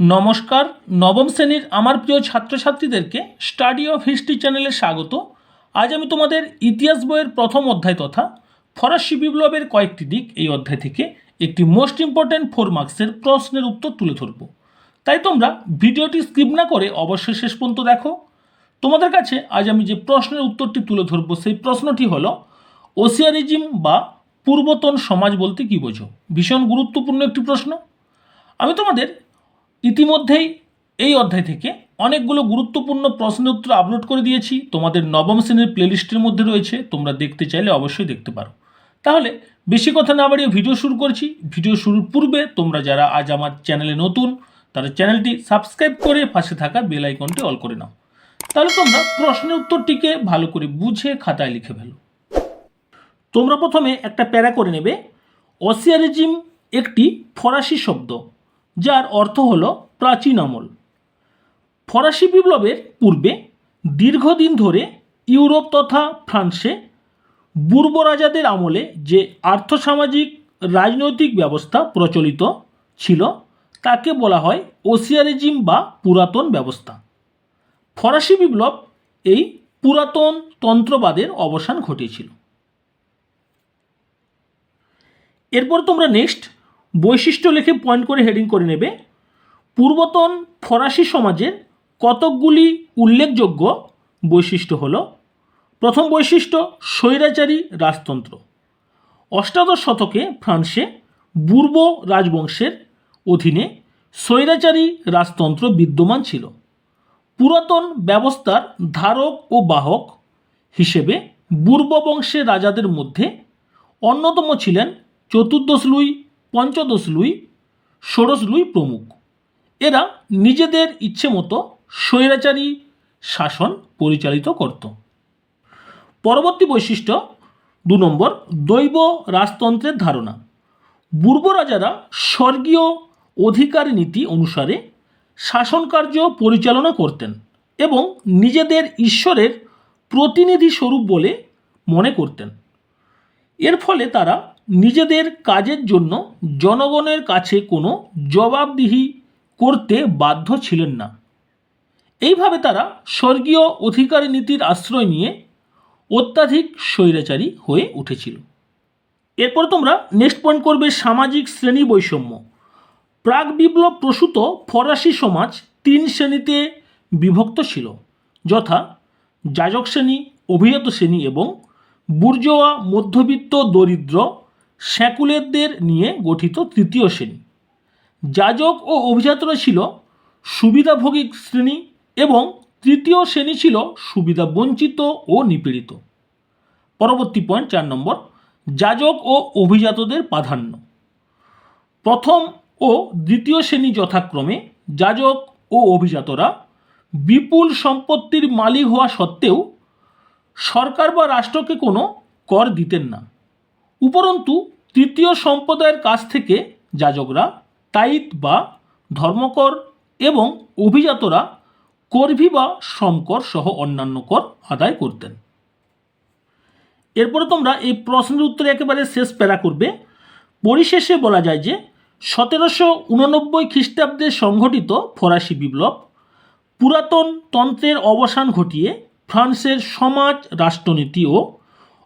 নমস্কার, নবম শ্রেণির আমার প্রিয় ছাত্রছাত্রীদেরকে স্টাডি অফ হিস্ট্রি চ্যানেলে স্বাগত। আজ আমি তোমাদের ইতিহাস বইয়ের প্রথম অধ্যায় তথা ফরাসি বিপ্লবের কয়েকটি দিক এই অধ্যায় থেকে একটি মোস্ট ইম্পর্ট্যান্ট ফোর মার্কসের প্রশ্নের উত্তর তুলে ধরব। তাই তোমরা ভিডিওটি স্কিপ না করে অবশ্যই শেষ পর্যন্ত দেখো। তোমাদের কাছে আজ আমি যে প্রশ্নের উত্তরটি তুলে ধরবো সেই প্রশ্নটি হল ওসিয়ারিজিম বা পূর্বতন সমাজ বলতে কী বোঝো? ভীষণ গুরুত্বপূর্ণ একটি প্রশ্ন। আমি তোমাদের ইতিমধ্যেই এই অধ্যায় থেকে অনেকগুলো গুরুত্বপূর্ণ প্রশ্নের উত্তর আপলোড করে দিয়েছি। তোমাদের নবম শ্রেণির প্লেলিস্টের মধ্যে রয়েছে। তোমরা দেখতে চাইলে অবশ্যই দেখতে পারো। তাহলে বেশি কথা না বাড়িয়ে ভিডিও শুরু করছি। ভিডিও শুরুর পূর্বে তোমরা যারা আজ আমার চ্যানেলে নতুন, তারা চ্যানেলটি সাবস্ক্রাইব করে পাশে থাকা বেল আইকনটি অল করে নাও। তাহলে তোমরা প্রশ্নের উত্তরটিকে ভালো করে বুঝে খাতায় লিখে ফেলো। তোমরা প্রথমে একটা প্যারা করে নেবে। অসিয়ারিজিম একটি ফরাসি শব্দ। যার অর্থ হল প্রাচীন আমল। ফরাসি বিপ্লবের পূর্বে দীর্ঘদিন ধরে ইউরোপ তথা ফ্রান্সে বুর্ব রাজাদের আমলে যে আর্থসামাজিক, রাজনৈতিক ব্যবস্থা প্রচলিত ছিল, তাকে বলা হয় ওসিয়ারিজিম বা পুরাতন ব্যবস্থা। ফরাসি বিপ্লব এই পুরাতন তন্ত্রবাদের অবসান ঘটিয়েছিল। এরপর তোমরা নেক্সট বৈশিষ্ট্য লিখে পয়েন্ট করে হেডিং করে নেবে। পূর্বতন ফরাসি সমাজের কতকগুলি উল্লেখযোগ্য বৈশিষ্ট্য হল, প্রথম বৈশিষ্ট্য, স্বৈরাচারী রাজতন্ত্র। অষ্টাদশ শতকে ফ্রান্সে বুর্ব রাজবংশের অধীনে স্বৈরাচারী রাজতন্ত্র বিদ্যমান ছিল। পুরাতন ব্যবস্থার ধারক ও বাহক হিসেবে পূর্ব বংশের রাজাদের মধ্যে অন্যতম ছিলেন চতুর্দশ লুই পঞ্চদশ লুই, ষোড়শ লুই প্রমুখ। এরা নিজেদের ইচ্ছে মতো স্বৈরাচারী শাসন পরিচালিত করত। পরবর্তী বৈশিষ্ট্য, দু নম্বর, দৈব রাজতন্ত্রের ধারণা। পূর্ব রাজারা স্বর্গীয় অধিকার নীতি অনুসারে শাসনকার্য পরিচালনা করতেন এবং নিজেদের ঈশ্বরের প্রতিনিধি স্বরূপ বলে মনে করতেন। এর ফলে তারা নিজেদের কাজের জন্য জনগণের কাছে কোনো জবাবদিহি করতে বাধ্য ছিলেন না। এইভাবে তারা স্বর্গীয় অধিকার নীতির আশ্রয় নিয়ে অত্যাধিক স্বৈরাচারী হয়ে উঠেছিল। এরপর তোমরা নেক্সট পয়েন্ট করবে সামাজিক শ্রেণি বৈষম্য। প্রাক বিপ্লব প্রসূত ফরাসি সমাজ তিন শ্রেণীতে বিভক্ত ছিল, যথা যাজক শ্রেণি, অভিজাত শ্রেণি এবং বুর্জোয়া মধ্যবিত্ত দরিদ্র স্যাকুলেরদের নিয়ে গঠিত তৃতীয় শ্রেণি। যাজক ও অভিজাতরা ছিল সুবিধাভোগী শ্রেণি এবং তৃতীয় শ্রেণি ছিল সুবিধা বঞ্চিত ও নিপীড়িত। পরবর্তী পয়েন্ট চার নম্বর, যাজক ও অভিজাতদের প্রাধান্য। প্রথম ও দ্বিতীয় শ্রেণি যথাক্রমে যাজক ও অভিজাতরা বিপুল সম্পত্তির মালিক হওয়া সত্ত্বেও সরকার বা রাষ্ট্রকে কোনো কর দিতেন না। উপরন্তু, তৃতীয় সম্প্রদায়ের কাছ থেকে যাজকরা তাইত বা ধর্মকর এবং অভিজাতরা করভি বা শ্রমকর সহ অন্যান্য কর আদায় করতেন। এরপরে তোমরা এই প্রশ্নের উত্তরে একেবারে শেষ প্যারা করবে। পরিশেষে বলা যায় যে, সতেরোশো উননব্বই খ্রিস্টাব্দে সংঘটিত ফরাসি বিপ্লব পুরাতন তন্ত্রের অবসান ঘটিয়ে ফ্রান্সের সমাজ, রাষ্ট্রনীতি ও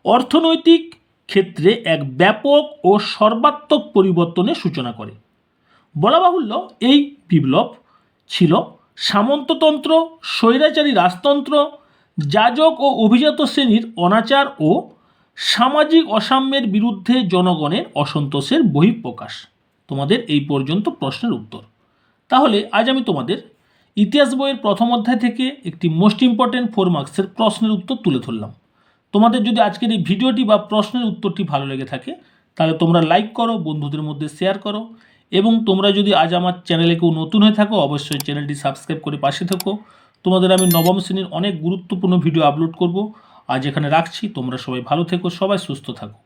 অর্থনৈতিক ক্ষেত্রে এক ব্যাপক ও সর্বাত্মক পরিবর্তনের সূচনা করে। বলা বাহুল্য এই বিপ্লব ছিল সামন্ততন্ত্র, স্বৈরাচারী রাজতন্ত্র, যাজক ও অভিজাত শ্রেণির অনাচার ও সামাজিক অসাম্যের বিরুদ্ধে জনগণের অসন্তোষের বহিঃপ্রকাশ। তোমাদের এই পর্যন্ত প্রশ্নের উত্তর। তাহলে আজ আমি তোমাদের ইতিহাস বইয়ের প্রথম অধ্যায় থেকে একটি মোস্ট ইম্পর্ট্যান্ট ফোর মার্কসের প্রশ্নের উত্তর তুলে ধরলাম। তোমাদের যদি আজকের এই ভিডিওটি বা প্রশ্নের উত্তরটি ভালো লেগে থাকে, তাহলে তোমরা লাইক করো, বন্ধুদের মধ্যে শেয়ার করো এবং তোমরা যদি আজ আমার চ্যানেলে কেউ নতুন হয়ে থাকো, অবশ্যই চ্যানেলটি সাবস্ক্রাইব করে পাশে থেকো। তোমাদের আমি নবম শ্রেণির অনেক গুরুত্বপূর্ণ ভিডিও আপলোড করব। আজ এখানে রাখছি, তোমরা সবাই ভালো থেকো, সবাই সুস্থ থাকো।